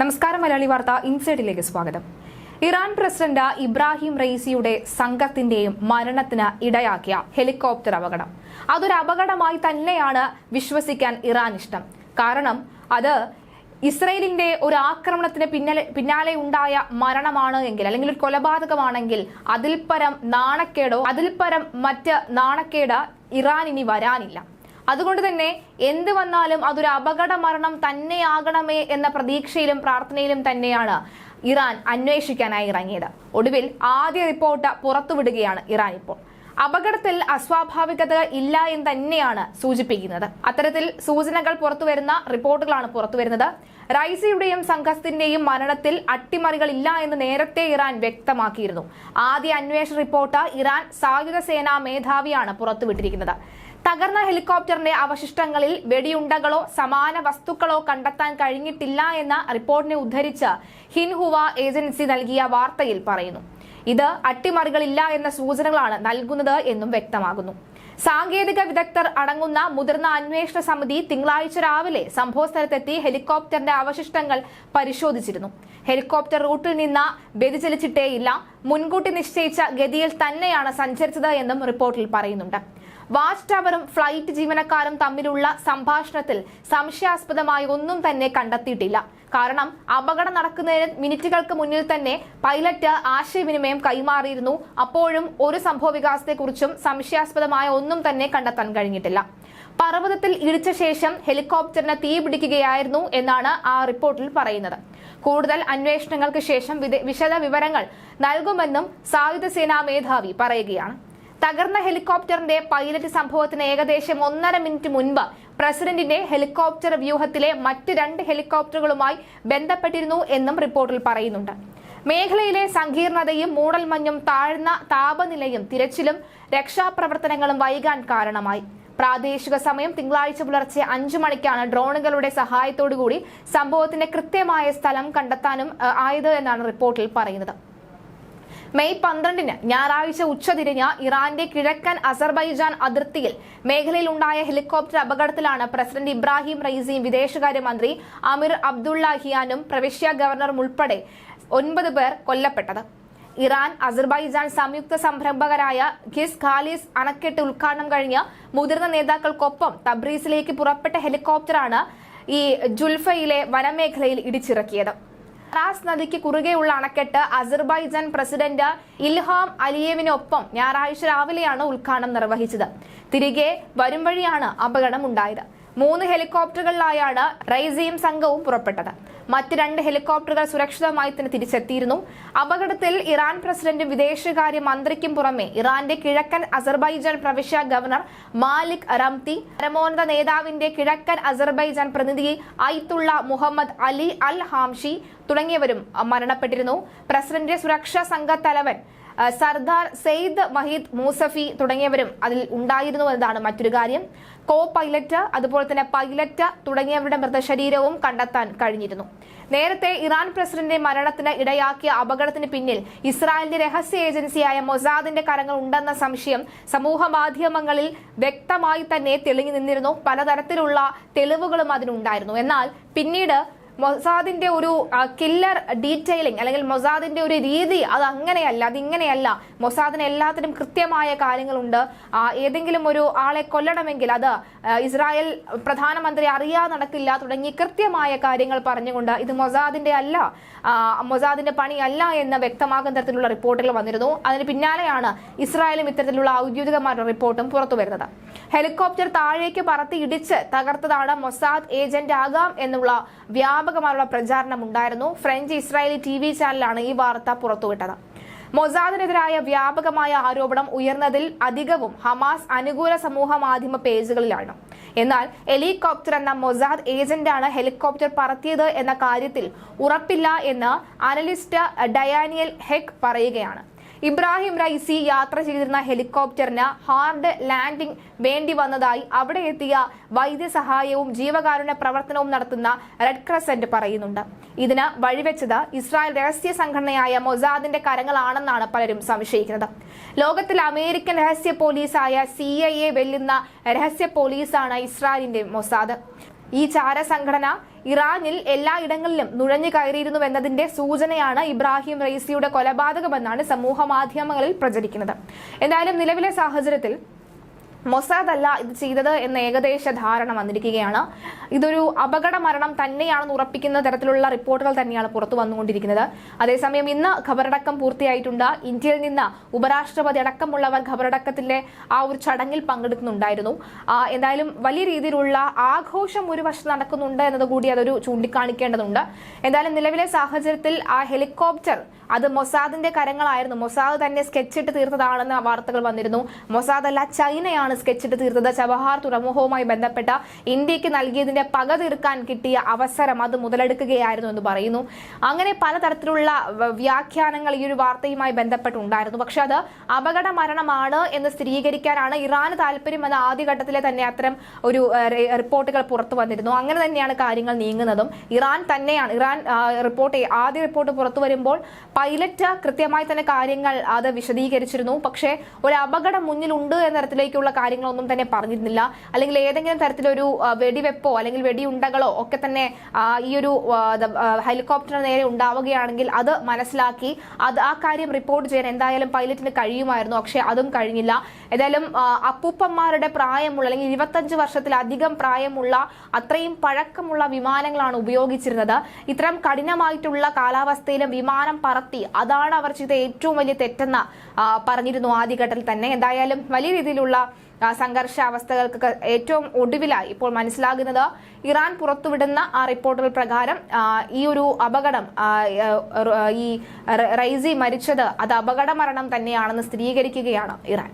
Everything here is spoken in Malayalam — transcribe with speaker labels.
Speaker 1: നമസ്കാരം മലയാളി വാർത്ത ഇൻസൈഡിലേക്ക് സ്വാഗതം. ഇറാൻ പ്രസിഡന്റ് ഇബ്രാഹിം റെയ്സിയുടെ സംഘത്തിന്റെയും മരണത്തിന് ഇടയാക്കിയ ഹെലികോപ്റ്റർ അപകടം. അതൊരു അപകടമായി തന്നെയാണ് വിശ്വസിക്കാൻ ഇറാൻ ഇഷ്ടം. കാരണം അത് ഇസ്രയേലിന്റെ ഒരു ആക്രമണത്തിന് പിന്നാലെ പിന്നാലെ ഉണ്ടായ മരണമാണ് എങ്കിൽ അല്ലെങ്കിൽ ഒരു കൊലപാതകമാണെങ്കിൽ അതിൽ പരം നാണക്കേടോ അതിൽ പരം മറ്റ് നാണക്കേട് ഇറാൻ ഇനി വരാനില്ല. അതുകൊണ്ട് തന്നെ എന്ത് വന്നാലും അതൊരു അപകട മരണം തന്നെയാകണമേ എന്ന പ്രതീക്ഷയിലും പ്രാർത്ഥനയിലും തന്നെയാണ് ഇറാൻ അന്വേഷിക്കാനായി ഇറങ്ങിയത്. ഒടുവിൽ ആദ്യ റിപ്പോർട്ട് പുറത്തുവിടുകയാണ് ഇറാൻ ഇപ്പോൾ. അപകടത്തിൽ അസ്വാഭാവികത ഇല്ല എന്ന് തന്നെയാണ് സൂചിപ്പിക്കുന്നത്. അത്തരത്തിൽ സൂചനകൾ പുറത്തുവരുന്ന റിപ്പോർട്ടുകളാണ് പുറത്തുവരുന്നത്. റൈസിയുടെയും സംഘത്തിന്റെയും മരണത്തിൽ അട്ടിമറികൾ ഇല്ല എന്ന് നേരത്തെ ഇറാൻ വ്യക്തമാക്കിയിരുന്നു. ആദ്യ അന്വേഷണ റിപ്പോർട്ട് ഇറാൻ സായുധ സേനാ മേധാവിയാണ് പുറത്തുവിട്ടിരിക്കുന്നത്. തകർന്ന ഹെലികോപ്റ്ററിന്റെ അവശിഷ്ടങ്ങളിൽ വെടിയുണ്ടകളോ സമാന വസ്തുക്കളോ കണ്ടെത്താൻ കഴിഞ്ഞിട്ടില്ല എന്ന റിപ്പോർട്ടിനെ ഉദ്ധരിച്ച് ഹിൻഹുവ ഏജൻസി നൽകിയ വാർത്തയിൽ പറയുന്നു. ഇത് അട്ടിമറികളില്ല എന്ന സൂചനകളാണ് നൽകുന്നത് എന്നും വ്യക്തമാകുന്നു. സാങ്കേതിക വിദഗ്ധർ അടങ്ങുന്ന മുതിർന്ന അന്വേഷണ സമിതി തിങ്കളാഴ്ച രാവിലെ സംഭവസ്ഥലത്തെത്തി ഹെലികോപ്റ്ററിന്റെ അവശിഷ്ടങ്ങൾ പരിശോധിച്ചിരുന്നു. ഹെലികോപ്റ്റർ റൂട്ടിൽ നിന്ന് വ്യതിചലിച്ചിട്ടേയില്ല. മുൻകൂട്ടി നിശ്ചയിച്ച ഗതിയിൽ തന്നെയാണ് സഞ്ചരിച്ചത് എന്നും റിപ്പോർട്ടിൽ പറയുന്നുണ്ട്. വാച്ച് ടവറും ഫ്ലൈറ്റ് ജീവനക്കാരും തമ്മിലുള്ള സംഭാഷണത്തിൽ സംശയാസ്പദമായി ഒന്നും തന്നെ കണ്ടെത്തിയിട്ടില്ല. കാരണം അപകടം നടക്കുന്നതിന് മിനിറ്റുകൾക്ക് മുന്നിൽ തന്നെ പൈലറ്റ് ആശയവിനിമയം കൈമാറിയിരുന്നു. അപ്പോഴും ഒരു സംഭവ വികാസത്തെക്കുറിച്ചും സംശയാസ്പദമായ ഒന്നും തന്നെ കണ്ടെത്താൻ കഴിഞ്ഞിട്ടില്ല. പർവതത്തിൽ ഇടിച്ച ശേഷം ഹെലികോപ്റ്ററിന് തീ പിടിക്കുകയായിരുന്നു എന്നാണ് ആ റിപ്പോർട്ടിൽ പറയുന്നത്. കൂടുതൽ അന്വേഷണങ്ങൾക്ക് ശേഷം വിശദ വിവരങ്ങൾ നൽകുമെന്നും സായുധ സേനാ മേധാവി പറയുകയാണ്. തകർന്ന ഹെലികോപ്റ്ററിന്റെ പൈലറ്റ് സംഭവത്തിന് ഏകദേശം ഒന്നര മിനിറ്റ് മുൻപ് പ്രസിഡന്റിന്റെ ഹെലികോപ്റ്റർ വ്യൂഹത്തിലെ മറ്റ് രണ്ട് ഹെലികോപ്റ്ററുകളുമായി ബന്ധപ്പെട്ടിരുന്നു എന്നും റിപ്പോർട്ടിൽ പറയുന്നുണ്ട്. മേഖലയിലെ സങ്കീർണതയും മൂടൽമഞ്ഞും താഴ്ന്ന താപനിലയും തിരച്ചിലും രക്ഷാപ്രവർത്തനങ്ങളും വൈകാൻ കാരണമായി. പ്രാദേശിക സമയം തിങ്കളാഴ്ച പുലർച്ചെ അഞ്ചു മണിക്കാണ് ഡ്രോണുകളുടെ സഹായത്തോടുകൂടി സംഭവത്തിന്റെ കൃത്യമായ സ്ഥലം കണ്ടെത്താനും ആയത് എന്നാണ് റിപ്പോർട്ടിൽ പറയുന്നത്. മെയ് പന്ത്രണ്ടിന് ഞായറാഴ്ച ഉച്ചതിരിഞ്ഞ് ഇറാന്റെ കിഴക്കൻ അസർബൈജാൻ അതിർത്തിയിൽ മേഖലയിൽ ഉണ്ടായ ഹെലികോപ്റ്റർ അപകടത്തിലാണ് പ്രസിഡന്റ് ഇബ്രാഹിം റൈസിയും വിദേശകാര്യമന്ത്രി അമിർ അബ്ദുള്ളഹിയാനും പ്രവിശ്യ ഗവർണറും ഉൾപ്പെടെ ഒൻപത് പേർ കൊല്ലപ്പെട്ടത്. ഇറാൻ അസർബൈജാൻ സംയുക്ത സംരംഭകരായ ഖിസ് ഖാലിസ് അണക്കെട്ട് ഉദ്ഘാടനം കഴിഞ്ഞ് മുതിർന്ന നേതാക്കൾക്കൊപ്പം തബ്രീസിലേക്ക് പുറപ്പെട്ട ഹെലികോപ്റ്ററാണ് ഈ ജുൽഫയിലെ വനമേഖലയിൽ ഇടിച്ചിറക്കിയത്. റാസ് നദിക്ക് കുറുകെയുള്ള അണക്കെട്ട് അസർബൈജാൻ പ്രസിഡന്റ് ഇൽഹാം അലിയേവിനൊപ്പം ഞായറാഴ്ച രാവിലെയാണ് ഉദ്ഘാടനം നിർവഹിച്ചത്. തിരികെ വരും വഴിയാണ് അപകടം ഉണ്ടായത് മൂന്ന് ഹെലികോപ്റ്ററുകളിലായാണ് റൈസിയും സംഘവും പുറപ്പെട്ടത്. മറ്റ് രണ്ട് ഹെലികോപ്റ്ററുകൾ സുരക്ഷിതമായി തന്നെ തിരിച്ചെത്തിയിരുന്നു. അപകടത്തിൽ ഇറാൻ പ്രസിഡന്റും വിദേശകാര്യ മന്ത്രിക്കും പുറമെ ഇറാന്റെ കിഴക്കൻ അസർബൈജാൻ പ്രവിശ്യ ഗവർണർ മാലിക് റംതി പരമോന്നത നേതാവിന്റെ കിഴക്കൻ അസർബൈജാൻ പ്രതിനിധി ഐത്തുള്ള മുഹമ്മദ് അലി അൽ ഹാംഷി തുടങ്ങിയവരും മരണപ്പെട്ടിരുന്നു. പ്രസിഡന്റ് സുരക്ഷാ സംഘ തലവൻ സർദാർ സെയ്ദ് മഹീദ് മൂസഫി തുടങ്ങിയവരും അതിൽ ഉണ്ടായിരുന്നു എന്നതാണ് മറ്റൊരു കാര്യം. കോ പൈലറ്റ് അതുപോലെ തന്നെ പൈലറ്റ് തുടങ്ങിയവരുടെ മൃതശരീരവും കണ്ടെത്താൻ കഴിഞ്ഞിരുന്നു. നേരത്തെ ഇറാൻ പ്രസിഡന്റിന്റെ മരണത്തിന് ഇടയാക്കിയ അപകടത്തിന് പിന്നിൽ ഇസ്രായേലിന്റെ രഹസ്യ ഏജൻസിയായ മൊസാദിന്റെ കരങ്ങൾ ഉണ്ടെന്ന സംശയം സമൂഹ മാധ്യമങ്ങളിൽ വ്യക്തമായി തന്നെ തെളിഞ്ഞു നിന്നിരുന്നു. പലതരത്തിലുള്ള തെളിവുകളും അതിനുണ്ടായിരുന്നു. എന്നാൽ പിന്നീട് മൊസാദിന്റെ ഒരു കില്ലർ ഡീറ്റെയിലിംഗ് അല്ലെങ്കിൽ മൊസാദിന്റെ ഒരു രീതി അത് അങ്ങനെയല്ല അതിങ്ങനെയല്ല മൊസാദിന് എല്ലാത്തിനും കൃത്യമായ കാര്യങ്ങളുണ്ട്. ഏതെങ്കിലും ഒരു ആളെ കൊല്ലണമെങ്കിൽ അത് ഇസ്രായേൽ പ്രധാനമന്ത്രി അറിയാതെ നടക്കില്ല തുടങ്ങി കൃത്യമായ കാര്യങ്ങൾ പറഞ്ഞുകൊണ്ട് ഇത് മൊസാദിന്റെ അല്ല മൊസാദിന്റെ പണിയല്ല എന്ന് വ്യക്തമാകുന്ന തരത്തിലുള്ള റിപ്പോർട്ടുകൾ വന്നിരുന്നു. അതിന് പിന്നാലെയാണ് ഇസ്രായേലും ഇത്തരത്തിലുള്ള ഔദ്യോഗികമായ റിപ്പോർട്ടും പുറത്തു വരുന്നത്. ഹെലികോപ്റ്റർ താഴേക്ക് പറത്തി ഇടിച്ച് തകർത്തതാണ് മൊസാദ് ഏജന്റ് ആകാം എന്നുള്ള വ്യാപകമായുള്ള പ്രചാരണം ഉണ്ടായിരുന്നു ഫ്രഞ്ച് ഇസ്രായേലി ടി വി ചാനലാണ് ഈ വാർത്ത പുറത്തുവിട്ടത്. മൊസാദിനെതിരായ വ്യാപകമായ ആരോപണം ഉയർന്നതിൽ അധികവും ഹമാസ് അനുകൂല സമൂഹ മാധ്യമ പേജുകളിലാണ്. എന്നാൽ ഹെലികോപ്റ്റർ എന്ന മൊസാദ് ഏജന്റാണ് ഹെലികോപ്റ്റർ പറത്തിയത് എന്ന കാര്യത്തിൽ ഉറപ്പില്ല എന്ന് അനലിസ്റ്റ് ഡയാനിയൽ ഹെക് പറയുകയാണ്. ഇബ്രാഹിം റൈസി യാത്ര ചെയ്തിരുന്ന ഹെലികോപ്റ്ററിന് ഹാർഡ് ലാൻഡിംഗ് വേണ്ടി വന്നതായി അവിടെ എത്തിയ വൈദ്യസഹായവും ജീവകാരുണ്യ പ്രവർത്തനവും നടത്തുന്ന റെഡ് ക്രസന്റ് പറയുന്നുണ്ട്. ഇതിന് വഴിവെച്ചത് ഇസ്രായേൽ രഹസ്യ സംഘടനയായ മൊസാദിന്റെ കരങ്ങളാണെന്നാണ് പലരും സംശയിക്കുന്നത്. ലോകത്തിൽ അമേരിക്കൻ രഹസ്യ പോലീസായ സി ഐ എ വെല്ലുന്ന രഹസ്യ പോലീസാണ് ഇസ്രായേലിന്റെ മൊസാദ്. ഈ ചാരസംഘടന ഇറാനിൽ എല്ലായിടങ്ങളിലും നുഴഞ്ഞു കയറിയിരുന്നുവെന്നതിന്റെ സൂചനയാണ് ഇബ്രാഹിം റൈസിയുടെ കൊലപാതകമെന്നാണ് സമൂഹ മാധ്യമങ്ങളിൽ പ്രചരിക്കുന്നത്. എന്തായാലും നിലവിലെ സാഹചര്യത്തിൽ മൊസാദ് അല്ല ഇത് ചെയ്തത് എന്ന ഏകദേശ ധാരണ വന്നിരിക്കുകയാണ്. ഇതൊരു അപകട മരണം തന്നെയാണെന്ന് ഉറപ്പിക്കുന്ന തരത്തിലുള്ള റിപ്പോർട്ടുകൾ തന്നെയാണ് പുറത്തു വന്നുകൊണ്ടിരിക്കുന്നത്. അതേസമയം ഇന്ന് ഖബറടക്കം പൂർത്തിയായിട്ടുണ്ട്. ഇന്ത്യയിൽ നിന്ന് ഉപരാഷ്ട്രപതി അടക്കമുള്ളവർ ഖബറടക്കത്തിന്റെ ആ ഒരു ചടങ്ങിൽ പങ്കെടുക്കുന്നുണ്ടായിരുന്നു. എന്തായാലും വലിയ രീതിയിലുള്ള ആഘോഷം ഒരു വശം നടക്കുന്നുണ്ട് എന്നതുകൂടി അതൊരു ചൂണ്ടിക്കാണിക്കേണ്ടതുണ്ട്. എന്തായാലും നിലവിലെ സാഹചര്യത്തിൽ ആ ഹെലികോപ്റ്റർ അത് മൊസാദിന്റെ കരങ്ങളായിരുന്നു. മൊസാദ് തന്നെ സ്കെച്ചിട്ട് തീർത്തതാണെന്ന് വാർത്തകൾ വന്നിരുന്നു. മൊസാദ് അല്ല ചൈനയാണ് സ്കെച്ചിട്ട് തീർത്തത്. ചബഹാർ തുറമുഖവുമായി ബന്ധപ്പെട്ട ഇന്ത്യയ്ക്ക് നൽകിയതിന്റെ പക തീർക്കാൻ കിട്ടിയ അവസരം അത് മുതലെടുക്കുകയായിരുന്നു എന്ന് പറയുന്നു. അങ്ങനെ പലതരത്തിലുള്ള വ്യാഖ്യാനങ്ങൾ ഈ ഒരു വാർത്തയുമായി ബന്ധപ്പെട്ടുണ്ടായിരുന്നു. പക്ഷെ അത് അപകട മരണമാണ് എന്ന് സ്ഥിരീകരിക്കാനാണ് ഇറാന് താല്പര്യമെന്ന ആദ്യഘട്ടത്തിലെ തന്നെ അത്തരം ഒരു റിപ്പോർട്ടുകൾ പുറത്തു വന്നിരുന്നു. അങ്ങനെ തന്നെയാണ് കാര്യങ്ങൾ നീങ്ങുന്നതും. ഇറാൻ തന്നെയാണ് ഇറാൻ റിപ്പോർട്ട് ആദ്യ റിപ്പോർട്ട് പുറത്തു വരുമ്പോൾ പൈലറ്റ് കൃത്യമായി തന്നെ കാര്യങ്ങൾ അത് വിശദീകരിച്ചിരുന്നു. പക്ഷേ ഒരു അപകടം മുന്നിലുണ്ട് എന്ന തരത്തിലേക്കുള്ള കാര്യങ്ങളൊന്നും തന്നെ പറഞ്ഞിരുന്നില്ല. അല്ലെങ്കിൽ ഏതെങ്കിലും തരത്തിലൊരു വെടിവെപ്പോ അല്ലെങ്കിൽ വെടിയുണ്ടകളോ ഒക്കെ തന്നെ ഈ ഒരു ഹെലികോപ്റ്ററിന് നേരെ ഉണ്ടാവുകയാണെങ്കിൽ അത് മനസ്സിലാക്കി അത് ആ കാര്യം റിപ്പോർട്ട് ചെയ്യാൻ എന്തായാലും പൈലറ്റിന് കഴിയുമായിരുന്നു. പക്ഷേ അതും കഴിഞ്ഞില്ല. ഏതായാലും അപ്പൂപ്പന്മാരുടെ പ്രായമുള്ള അല്ലെങ്കിൽ ഇരുപത്തഞ്ച് വർഷത്തിലധികം പ്രായമുള്ള അത്രയും പഴക്കമുള്ള വിമാനങ്ങളാണ് ഉപയോഗിച്ചിരുന്നത്. ഇത്തരം കഠിനമായിട്ടുള്ള കാലാവസ്ഥയിലും വിമാനം പറത്തി അതാണ് അവർ ചെയ്ത ഏറ്റവും വലിയ തെറ്റെന്ന് പറഞ്ഞിരുന്നു ആദ്യഘട്ടത്തിൽ തന്നെ. എന്തായാലും വലിയ രീതിയിലുള്ള സംഘർഷാവസ്ഥകൾക്ക് ഏറ്റവും ഒടുവിലായി ഇപ്പോൾ മനസ്സിലാകുന്നത് ഇറാൻ പുറത്തുവിടുന്ന ആ റിപ്പോർട്ടുകൾ പ്രകാരം ഈ ഒരു അപകടം ഈ റൈസി മരിച്ചത് അത് അപകട മരണം തന്നെയാണെന്ന് സ്ഥിരീകരിക്കുകയാണ് ഇറാൻ.